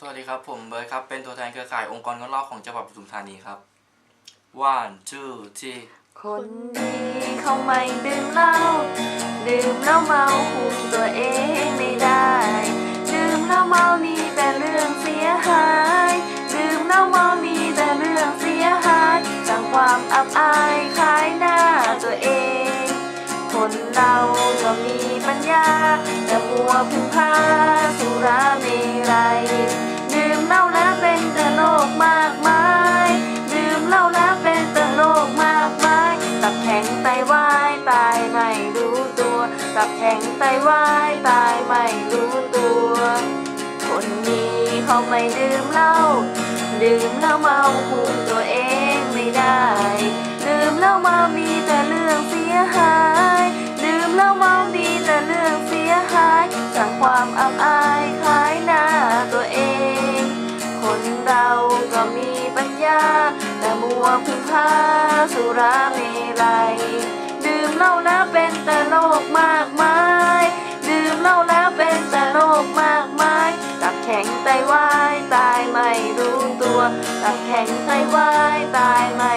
สวัสดีครับ ผมเบิร์ดครับ เป็นตัวแทนเครือข่ายองค์กรงดเหล้าของจังหวัดปทุมธานีครับ one two three คนดีเขาไม่ดื่มเหล้าดื่มแล้วเมาคุมตัวเองไม่ได้ ดื่มแล้วเมามีแต่เรื่องเสียหาย ดื่มแล้วเมามีแต่เรื่องเสียหายสร้างความอับอายขายหน้าตัวเอง คนเราก็มีปัญญาแต่มัวพึ่งพา ไตวายตายไม่รู้ตัวตับแข็งไตวายตายไม่รู้ตัว คนนี้เขาไม่ดื่มเหล้าดื่มแล้วเมาคุมตัวเองไม่ได้ ดื่มแล้วเมามีแต่เรื่องเสียหาย ดื่มแล้วเมามีแต่เรื่องเสียหายสร้างความอับอายขายหน้าตัวเอง คนเราก็มีปัญญา วัวพึ่งพาสุราเมลัย ดื่มเหล้าแล้วเป็นแต่โรคมากมาย ดื่มเหล้าแล้วเป็นแต่โรคมากมาย ตับแข็งไตวายตายไม่รู้ตัว ตับแข็งไตวายตายไม่